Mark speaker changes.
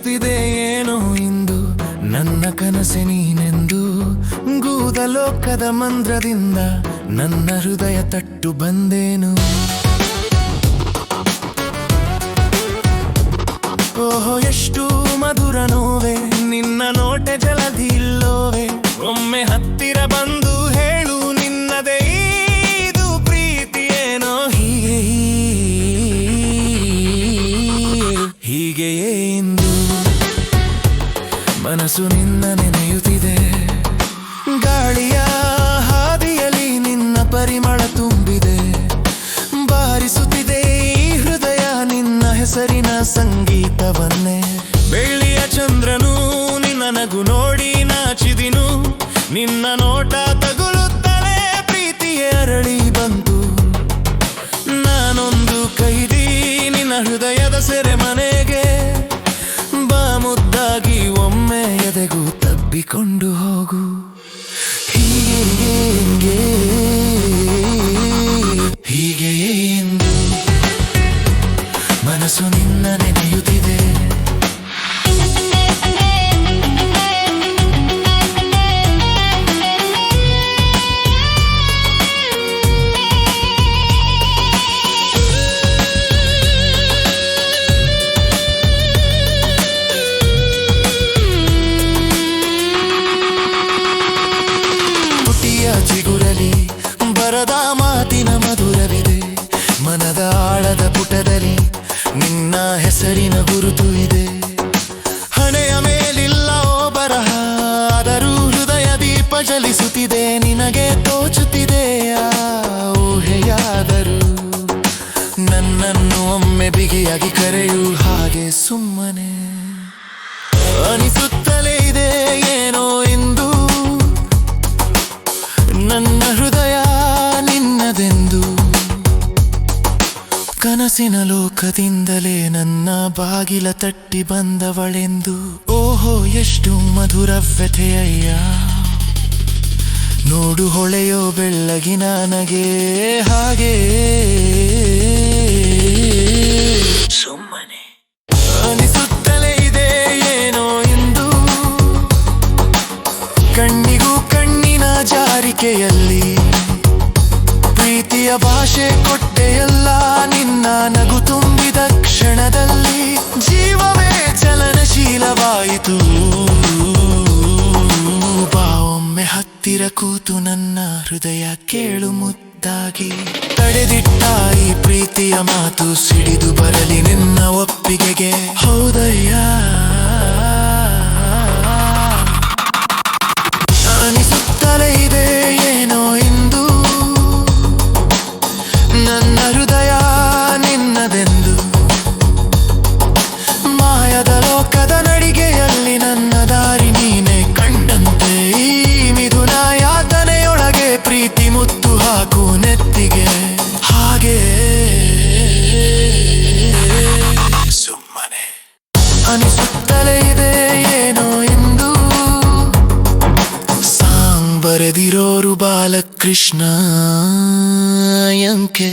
Speaker 1: ಅನಿಸುತ್ತಿದೆ ಏನೋ ಇಂದು? ನನ್ನ ಕನಸೆ ನೀನೆಂದು? ಗೂದಲೋಕದ ಮಂತ್ರದಿಂದ ನನ್ನ ಹೃದಯ ತಟ್ಟು ಬಂದೇನು? ಓಹೋ, ಎಷ್ಟು ಮಧುರ ನೋವೆ. ನಿನ್ನ ನೋಟೆ ಜಲದಿ ಇಲ್ಲೋವೆ. ಒಮ್ಮೆ ಹತ್ತಿರ ಬಂದು ಹೆಸರಿನ ಸಂಗೀತವನ್ನೇ. ಬೆಳ್ಳಿಯ ಚಂದ್ರನು ನಿನ್ನ ನಗು ನೋಡಿ ನಾಚಿದಿನು. ನಿನ್ನ ನೋಟ ಚಿಗುರಲಿ, ಬರದ ಮಾತಿನ ಮಧುರವಿದೆ. ಮನದ ಆಳದ ಪುಟದಲ್ಲಿ ನಿನ್ನ ಹೆಸರಿನ ಗುರುತು ಇದೆ. ಹಣೆಯ ಮೇಲಿಲ್ಲ ಓ ಬರಹ, ಆದರೂ ಹೃದಯ ದೀಪ ಜಲಿಸುತ್ತಿದೆ. ನಿನಗೆ ತೋಚುತ್ತಿದೆ ಊಹೆಯಾದರೂ. ನನ್ನನ್ನು ಒಮ್ಮೆ ಬಿಗಿಯಾಗಿ ಕರೆಯು ಹಾಗೆ ಸುಮ್ಮನೆ. ಅನಿಸುತ್ತಲೇ ಕನಸಿನ ಲೋಕದಿಂದಲೇ ನನ್ನ ಬಾಗಿಲ ತಟ್ಟಿ ಬಂದವಳೆಂದು. ಓಹೋ ಎಷ್ಟು ಮಧುರ ವ್ಯಥೆಯಯ್ಯ ನೋಡು ಹೊಳೆಯೋ ಬೆಳ್ಳಗಿ ನನಗೆ ಹಾಗೆ. ಸುಮ್ಮನೆ. ಅನಿಸುತ್ತಲೇ ಇದೆ ಏನೋ ಎಂದು ಕಣ್ಣಿಗೂ ಕಣ್ಣಿನ ಜಾರಿಕೆಯಲ್ಲಿ. ಪ್ರೀತಿಯ ಭಾಷೆ ಕೊಟ್ಟೆಯಲ್ಲ. ನಿನ್ನ ನಗು ತುಂಬಿದ ಕ್ಷಣದಲ್ಲಿ ಜೀವವೇ ಚಲನಶೀಲವಾಯಿತು. ಬಾ ಒಮ್ಮೆ ಹತ್ತಿರ ಕೂತು ನನ್ನ ಹೃದಯ ಕೇಳು ಮುದ್ದಾಗಿ. ತಡೆದಿಟ್ಟ ಈ ಪ್ರೀತಿಯ ಮಾತು ಸಿಡಿದು ಬರಲಿ ನಿನ್ನ ಒಪ್ಪಿಗೆಗೆ. ಹೌದಯ್ಯ. ಬಂದಿರೋರು ಬಾಲಕೃಷ್ಣ ಎಂಕೆ